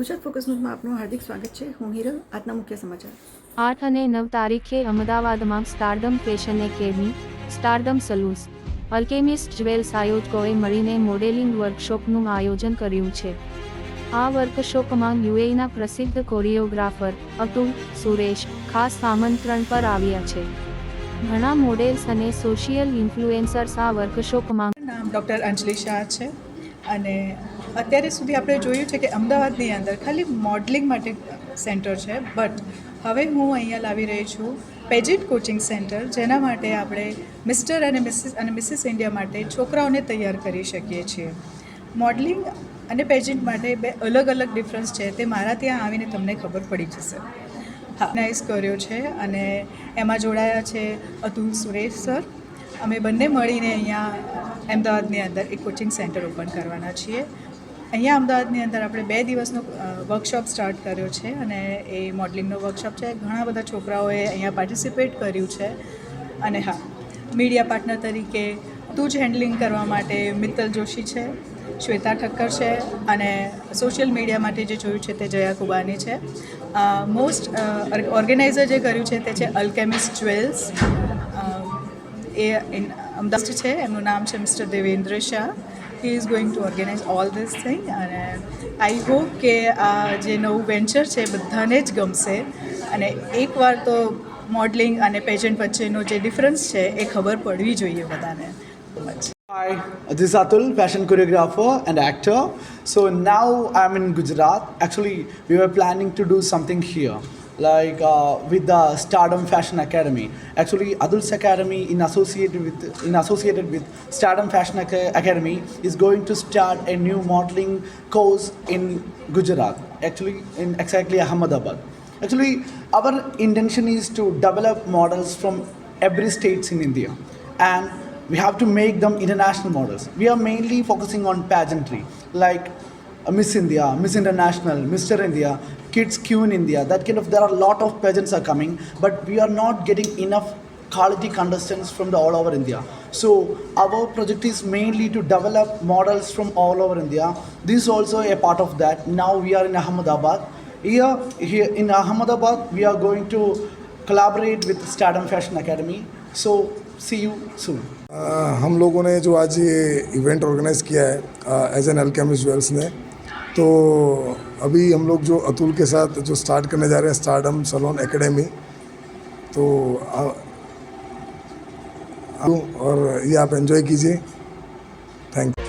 Gujarat focus ન્યૂઝમાં આપનું હાર્દિક સ્વાગત છે. હું હિરલ આજના મુખ્ય સમાચાર. આઠ અને નવ તારીખે અમદાવાદમાં Stardom fashion academy Stardom salons. Alchemist jewels આયોજકોએ મળીને મોડેલિંગ વર્કશોપનું આયોજન કર્યું છે. આ વર્કશોપમાં યુએના પ્રસિદ્ધ કોરિયોગ્રાફર અતુલ સુરેશ ખાસ આમંત્રણ પર આવ્યા છે. ઘણા મોડેલ્સ અને સોશિયલ ઇન્ફ્લુએન્સર્સ આ વર્કશોપમાં નામ ડૉક્ટર અંજલિ શાહ છે અને અત્યારે સુધી આપણે જોયું છે કે અમદાવાદની અંદર ખાલી મોડલિંગ માટે સેન્ટર છે બટ હવે હું અહીંયા લાવી રહી છું પેજેટ કોચિંગ સેન્ટર જેના માટે આપણે મિસ્ટર અને મિસિસ અને મિસિસ ઇન્ડિયા માટે છોકરાઓને તૈયાર કરી શકીએ છીએ. મોડલિંગ અને પેજન્ટ માટે બે અલગ અલગ ડિફરન્સ છે તે મારા ત્યાં આવીને તમને ખબર પડી જશે. ઓર્ગનાઇઝ કર્યો છે અને એમાં જોડાયા છે અતુલ સુરેશ સર. અમે બંને મળીને અહીંયા અમદાવાદની અંદર એક કોચિંગ સેન્ટર ઓપન કરવાના છીએ. અહીંયા અમદાવાદની અંદર આપણે બે દિવસનો વર્કશોપ સ્ટાર્ટ કર્યો છે અને એ મોડલિંગનો વર્કશોપ છે. ઘણા બધા છોકરાઓએ અહીંયા પાર્ટિસિપેટ કર્યું છે. અને હા મીડિયા પાર્ટનર તરીકે તું જ હેન્ડલિંગ કરવા માટે મિત્તલ જોશી છે, શ્વેતા ઠક્કર છે અને સોશિયલ મીડિયા માટે જે જોયું છે તે જયા કુબાની છે. મોસ્ટ ઓર્ગેનાઇઝર જે કર્યું છે તે છે અલ્કેમિસ્ટ જ્વેલ્સ એ અમદાવાદ છે. એમનું નામ છે mister Devendra Shah he is going to organise all this thing અને આઈ હોપ કે આ જે નવું વેન્ચર છે બધાને જ ગમશે અને એકવાર તો મોડલિંગ અને પેજન્ટ વચ્ચેનો જે ડિફરન્સ છે એ ખબર પડવી જોઈએ બધાને Hi, this is Atul, fashion choreographer and actor. So now I'm in Gujarat. Actually, we were planning to do something here, like uh, with the Stardom Fashion Academy. Actually, Atul's Academy, in associated with in associated with Stardom Fashion Aca- Academy, is going to start a new modeling course in Gujarat. Actually, in exactly Ahmedabad. Actually, our intention is to develop models from every states in India, and we have to make them international models. We are mainly focusing on pageantry, like uh, Miss India, Miss International, Mr. India, Kids Q in India. That kind of there are a lot of pageants are coming, but we are not getting enough quality contestants from the all over India. So our project is mainly to develop models from all over India. This is also a part of that. Now we are in Ahmedabad. Here, here in Ahmedabad, we are going to collaborate with Stardom Fashion Academy. So see you soon. अ, हम लोगों ने जो आज ये event organise किया है as an alchemist jewels ने तो अभी हम लोग जो अतुल के साथ जो स्टार्ट करने जा रहे हैं स्टारडम सलोन एकेडमी तो अ, और ये आप एंजॉय कीजिए थैंक यू